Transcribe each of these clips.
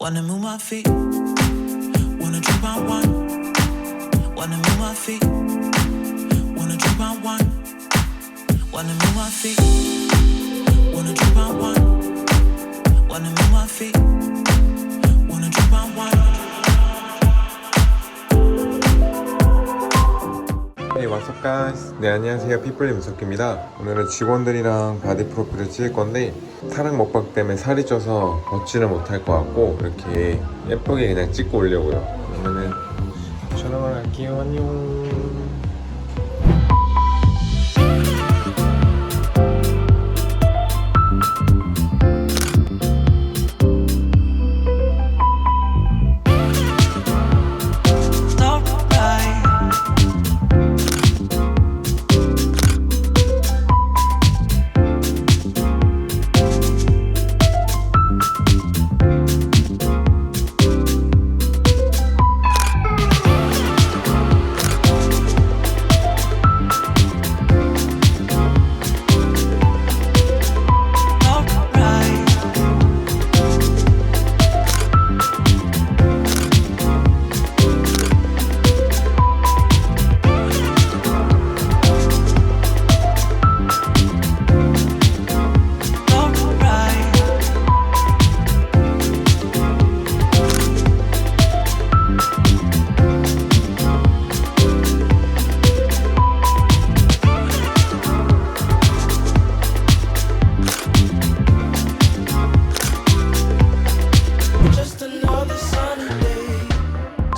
Wanna move my feet. Wanna drink my wine. Wanna move my feet. Wanna drink my wine. Wanna move my feet. Wanna drink my wine. Wanna move my feet. 네, 안녕하세요. 피플리 무석입니다. 오늘은 직원들이랑 바디 프로필을 찍을 건데 사랑 먹방 때문에 살이 쪄서 걷지는 못할 것 같고 이렇게 예쁘게 그냥 찍고 오려고요. 그러면은 촬영을 할게요. 안녕.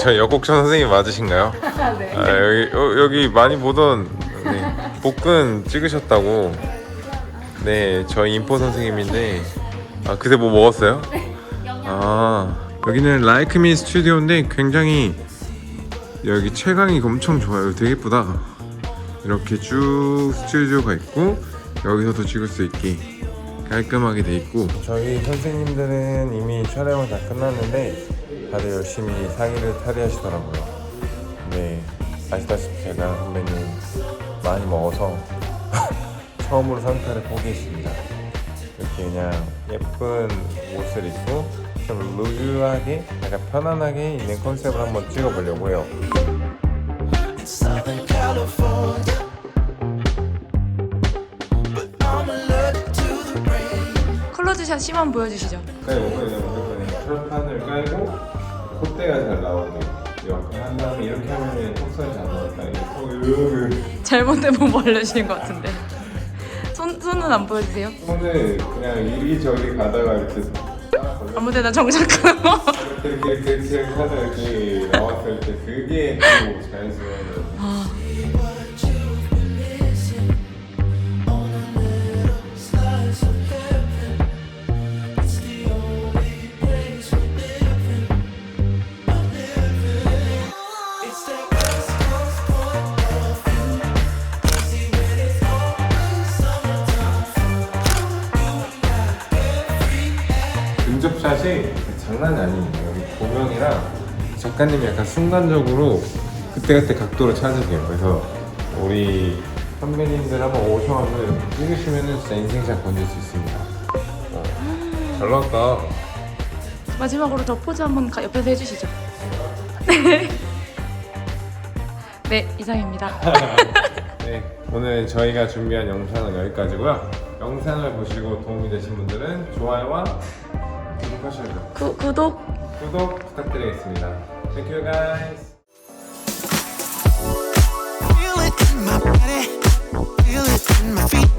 저 여곡천 선생님 맞으신가요? 네. 아, 여기 어, 여기 많이 보던 네, 복근 찍으셨다고. 네, 저희 인포 선생님인데 아 그새 뭐 먹었어요? 아 여기는 라이크미 스튜디오인데 굉장히 여기 채광이 엄청 좋아요. 되게 예쁘다. 이렇게 쭉 스튜디오가 있고 여기서도 찍을 수 있게 깔끔하게 돼 있고 저희 선생님들은 이미 촬영을 다 끝났는데 다들 열심히 상의를 탈의하시더라고요. 네, 아시다시피 제가 선배님 많이 먹어서 처음으로 상타를 포기했습니다. 이렇게 그냥 예쁜 옷을 입고 좀 루즈하게 약간 편안하게 있는 컨셉을 한번 찍어보려고 해요. 클로즈샷 심한 보여주시죠. 깔고 그냥 무조건 철판을 깔고 콧대가 잘 나오게 이렇게 한 다음에 이렇게 하면 턱선이 잘 이게 턱을 잘못되면 벌려주신 것 같은데. 손, 손은 안 보여주세요? 손을 그냥 이리저리 가다가 이렇게 딱 아무 데나 정착하고. 이렇게 이렇게 이렇게 이렇게 하다 이렇게 나왔을 때 그게 또 자연스러운 It's 근접샷이 장난이 아니에요 여기 조명이랑 작가님이 약간 순간적으로 그때그때 각도를 찾으세요 그래서 우리 선배님들 한번 오셔가지고 이렇게 찍으시면은 진짜 인생샷 건질 수 있습니다 어, 잘 나왔다 마지막으로 저 포즈 한번 가- 옆에서 해주시죠. 네. 네, 이상입니다. 네, 오늘 저희가 준비한 영상은 여기까지고요. 영상을 보시고 도움이 되신 분들은 좋아요와 구독하셔야죠. 구, 구독. 구독 부탁드리겠습니다. Thank you guys. Feel it in my body, feel it in my feet.